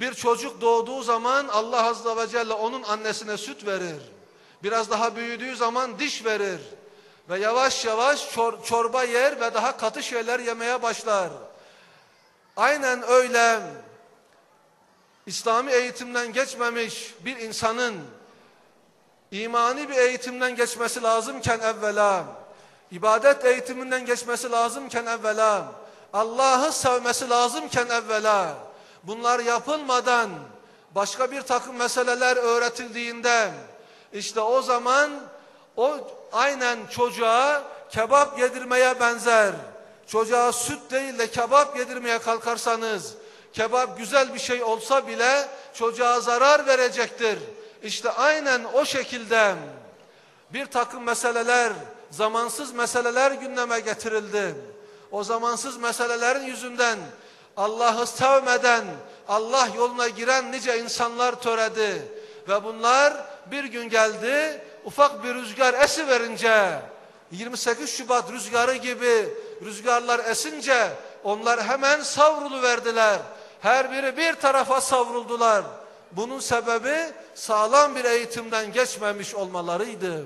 Bir çocuk doğduğu zaman Allah Azze ve Celle onun annesine süt verir. Biraz daha büyüdüğü zaman diş verir. Ve yavaş yavaş çor çorba yer ve daha katı şeyler yemeye başlar. Aynen öyle İslami eğitimden geçmemiş bir insanın imani bir eğitimden geçmesi lazımken evvela, ibadet eğitiminden geçmesi lazımken evvela, Allah'ı sevmesi lazımken evvela, bunlar yapılmadan başka bir takım meseleler öğretildiğinde, işte o zaman o aynen çocuğa kebap yedirmeye benzer. Çocuğa süt değil de kebap yedirmeye kalkarsanız, kebap güzel bir şey olsa bile çocuğa zarar verecektir. İşte aynen o şekilde bir takım meseleler, zamansız meseleler gündeme getirildi. O zamansız meselelerin yüzünden Allah'ı sevmeden Allah yoluna giren nice insanlar töredi. Ve bunlar bir gün geldi ufak bir rüzgar esi verince 28 Şubat rüzgarı gibi rüzgarlar esince onlar hemen savrulu verdiler. Her biri bir tarafa savruldular. Bunun sebebi sağlam bir eğitimden geçmemiş olmalarıydı.